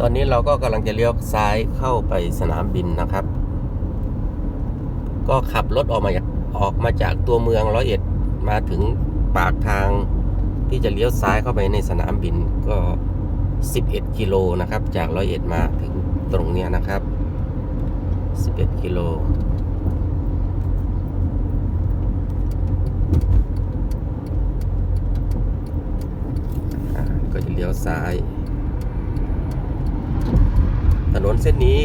ตอนนี้เราก็กำลังจะเลี้ยวซ้ายเข้าไปสนามบินนะครับ ก็ขับรถออกมาจากออกมาจากตัวเมืองร้อยเอ็ดมาถึงปากทางที่จะเลี้ยวซ้ายเข้าไปในสนามบินก็ 11 กิโลนะครับ จากร้อยเอ็ดมาถึงตรงเนี้ยนะครับ 11 กิโลก็จะเลี้ยวซ้าย ถนนเส้นนี้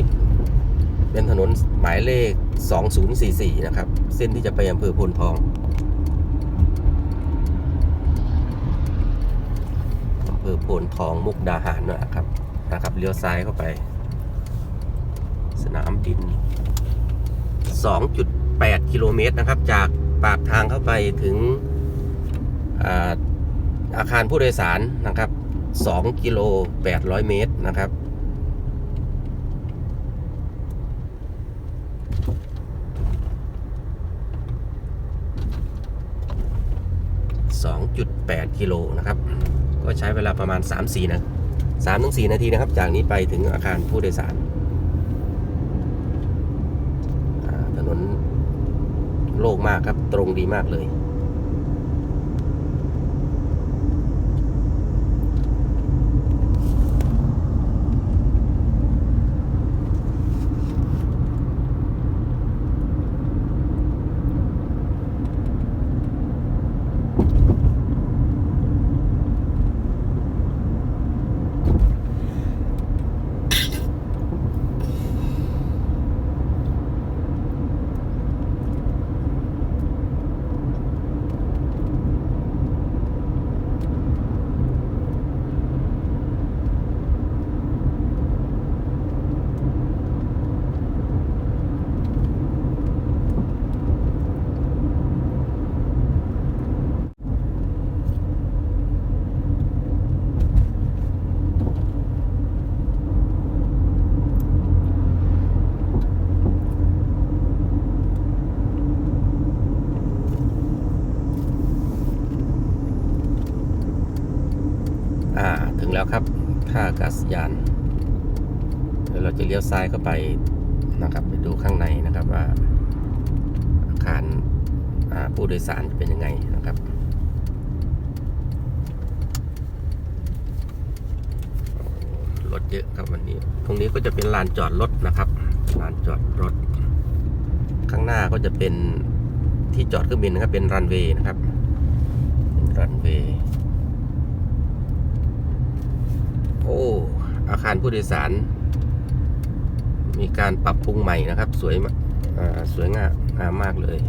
เป็นถนนหมายเลข 2044 นะครับ เส้นที่จะไปอำเภอโพนทองอำเภอโพนทองมุกดาหารนะครับนะครับเลี้ยวซ้ายเข้าไป สนามบิน 2.8 กิโลเมตรนะครับ จากปากทางเข้าไปถึงอาอาคารผู้โดยสารนะครับ 2 กิโล 800 เมตรนะครับ 2.8 กิโลนะครับ ก็ใช้เวลาประมาณ 3-4นะ3-4นาทีนะครับ จากนี้ไปถึงอาคารผู้โดยสารถนนโล่งมากครับ ตรงดีมากเลย อ่าถึง แล้วครับท่าอากาศยานเดี๋ยวเราจะเลี้ยวซ้ายเข้าไปนะครับไปดูข้างในนะครับว่าอาคารผู้โดยสารจะเป็นยังไงนะครับรถเยอะครับวันนี้ ตรงนี้ก็จะเป็นลานจอดรถนะครับลานจอดรถ ข้างหน้าก็จะเป็นที่จอดเครื่องบินนะครับเป็นรันเวย์นะครับเป็นรันเวย์ โอ้อาคารผู้โดยสาร มีการปรับปรุงใหม่นะครับ สวยมากสวยงามงามมากเลย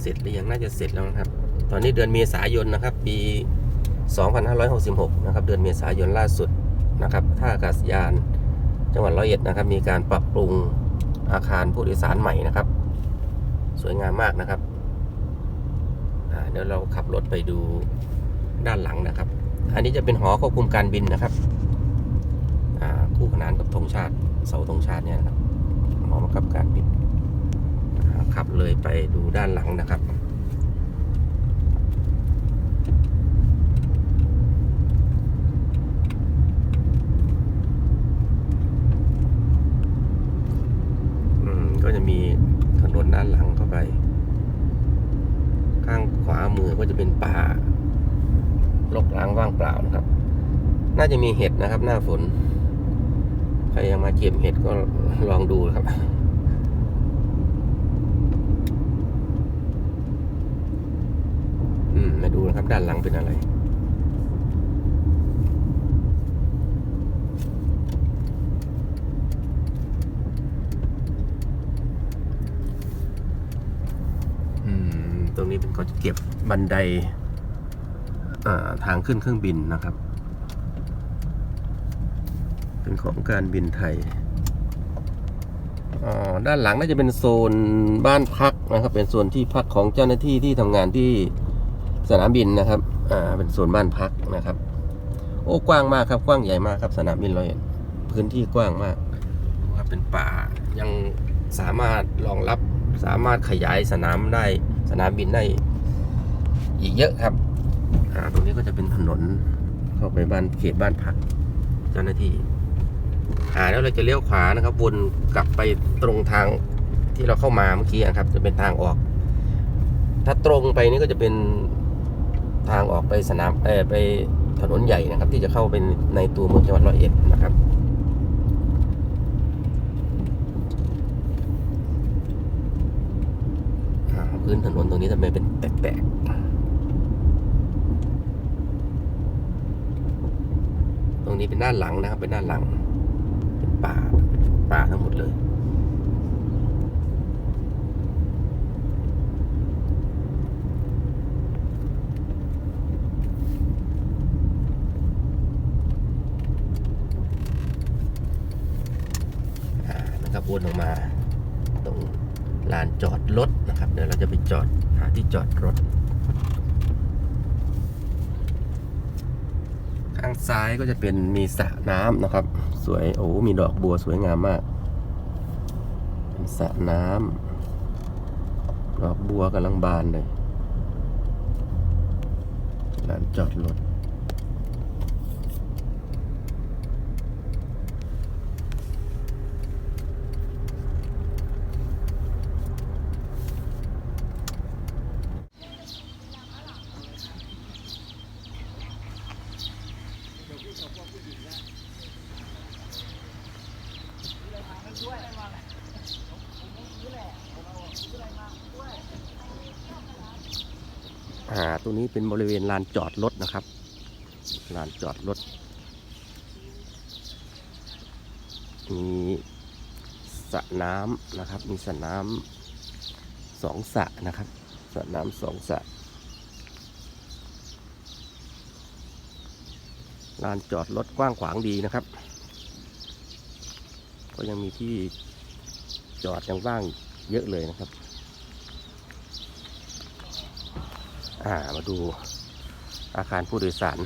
เสร็จหรือยังน่าจะเสร็จแล้วนะครับ ตอนนี้เดือนเมษายนนะครับ ปี 2566 นะครับ เดือนเมษายนล่าสุดนะครับท่าอากาศยานจังหวัดร้อยเอ็ดนะครับ มีการปรับปรุงอาคารผู้โดยสารใหม่นะครับ สวยงามมากนะครับ เดี๋ยวเราขับรถไปดูด้านหลังนะครับ อันนี้จะเป็นหอควบคุมการบินนะครับคู่ขนานกับธงชาติเสาธงชาติเนี่ยนะครับหอบังคับการบินขับเลยไปดูด้านหลังนะครับอืมก็จะมีถนนด้านหลังเข้าไป ข้างขวามือก็จะเป็นป่ารกร้างว่างเปล่านะครับ น่าจะมีเห็ดนะครับ หน้าฝน ใครยังมาเก็บเห็ดก็ลองดูครับอืมมาดูนะครับ ด้านหลังเป็นอะไร อืม ตรง นี้เป็นก็จะเก็บบันไดาทางขึ้นเครื่องบินนะครับ เป็นของการบินไทยอ่าด้านหลังน่าจะเป็นโซนบ้านพักนะครับ เป็นโซนที่พักของเจ้าหน้าที่ที่ทำงานที่สนามบินนะครับ อ่า เป็นโซนบ้านพักนะครับ โอ้กว้างมากครับ กว้างใหญ่มากครับ สนามบินร้อยเอ็ดพื้นที่กว้างมากครับเป็นป่ายังสามารถรองรับสามารถขยายสนามได้ สนามบินได้อีกเยอะครับตรงนี้ก็จะเป็นถนนเข้าไปบ้านเขตบ้านพักเจ้าหน้าที่อ่าแล้วเราจะเลี้ยวขวานะครับวนกลับไปตรงทางที่เราเข้ามาเมื่อกี้นะครับ จะเป็นทางออก ถ้าตรงไปนี่ก็จะเป็นทางออกไปสนามเออไปถนนใหญ่นะครับ ที่จะเข้าไปในตัวเมืองจังหวัดร้อยเอ็ดนะครับ อ่า พื้นถนนตรงนี้ทำไมเป็นแตกๆ ตรงนี้เป็นด้านหลังนะครับ เป็นด้านหลัง เป็นป่า ป่าทั้งหมดเลยอ่านะครับวนออกมาตรง ลานจอดรถนะครับ เดี๋ยวเราจะไปจอดหาที่จอดรถ ข้างซ้ายก็จะเป็นมีสระน้ำนะครับ สวยโอ้มีดอกบัวสวยงามมาก เป็นสระน้ำดอกบัวกำลังบานเลยลานจอดรถ อ่าตรงนี้เป็นบริเวณลานจอดรถนะครับ ลานจอดรถ มีสระน้ำนะครับ มีสระน้ำสองสระนะครับ สระน้ำสองสระลานจอดรถกว้างขวางดีนะครับ ก็ยังมีที่จอดยังว่างเยอะเลยนะครับ อ่ามาดูอาคารผู้โดยสาร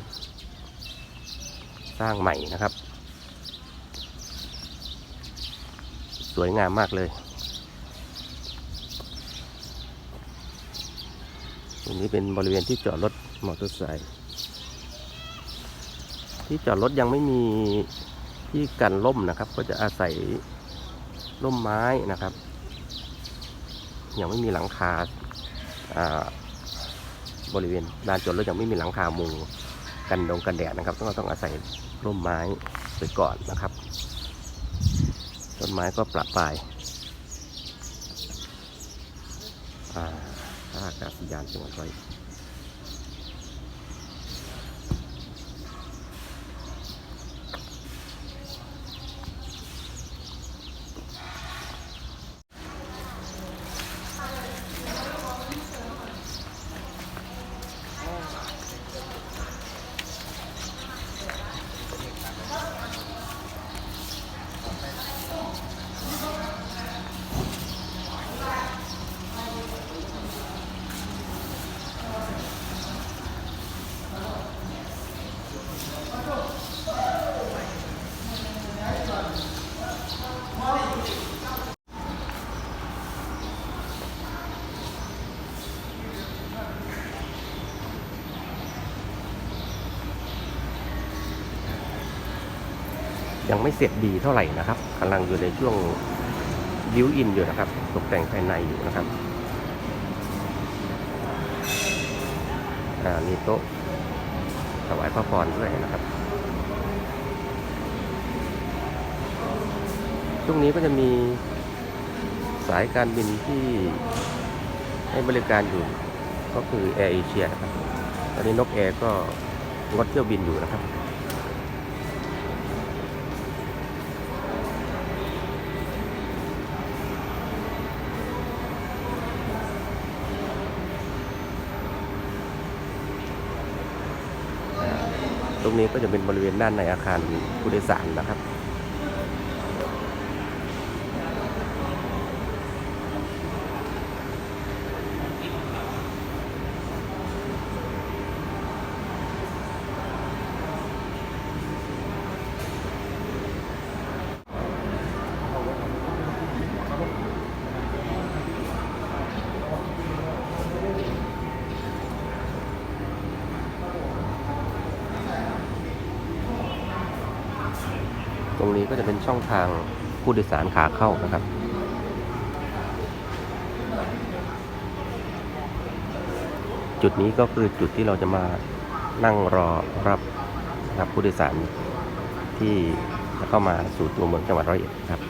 สร้างใหม่นะครับ สวยงามมากเลยตรงนี้เป็นบริเวณที่จอดรถมอเตอร์ไซค์ที่จอดรถยังไม่มีที่กันล่มนะครับ ก็จะอาศัยร่มไม้นะครับ ยังไม่มีหลังคาอ่า บริเวณลานจอดรถยังไม่มีหลังคามุงกันดงกันแดดนะครับก็ต้องอาศัยร่มไม้ไปก่อนนะครับ ต้นไม้ก็ปรับปลายอ่าอากาศยานจังหวัดร้อย ยังไม่เสร็จดีเท่าไหร่นะครับกำลังอยู่ในช่วงบิวอินอยู่นะครับ ตกแต่งภายในอยู่นะครับมีโต๊ะถวายพระพรด้วยนะครับช่วงนี้ก็จะมีสายการบินที่ให้บริการอยู่ก็คือแอร์เอเชียนะครับ ตอนนี้นกแอร์ก็งดเที่ยวบินอยู่นะครับ รงนี้ก็จะเป็นบริเวณด้านในอาคารผู้โดยสารนะครับ นี้ก็จะเป็นช่องทางผู้โดยสารขาเข้านะครับ จุดนี้ก็คือจุดที่เราจะมานั่งรอรับนะครับผู้โดยสารที่จะเข้ามาสู่ตัวเมืองจังหวัดร้อยเอ็ดครับ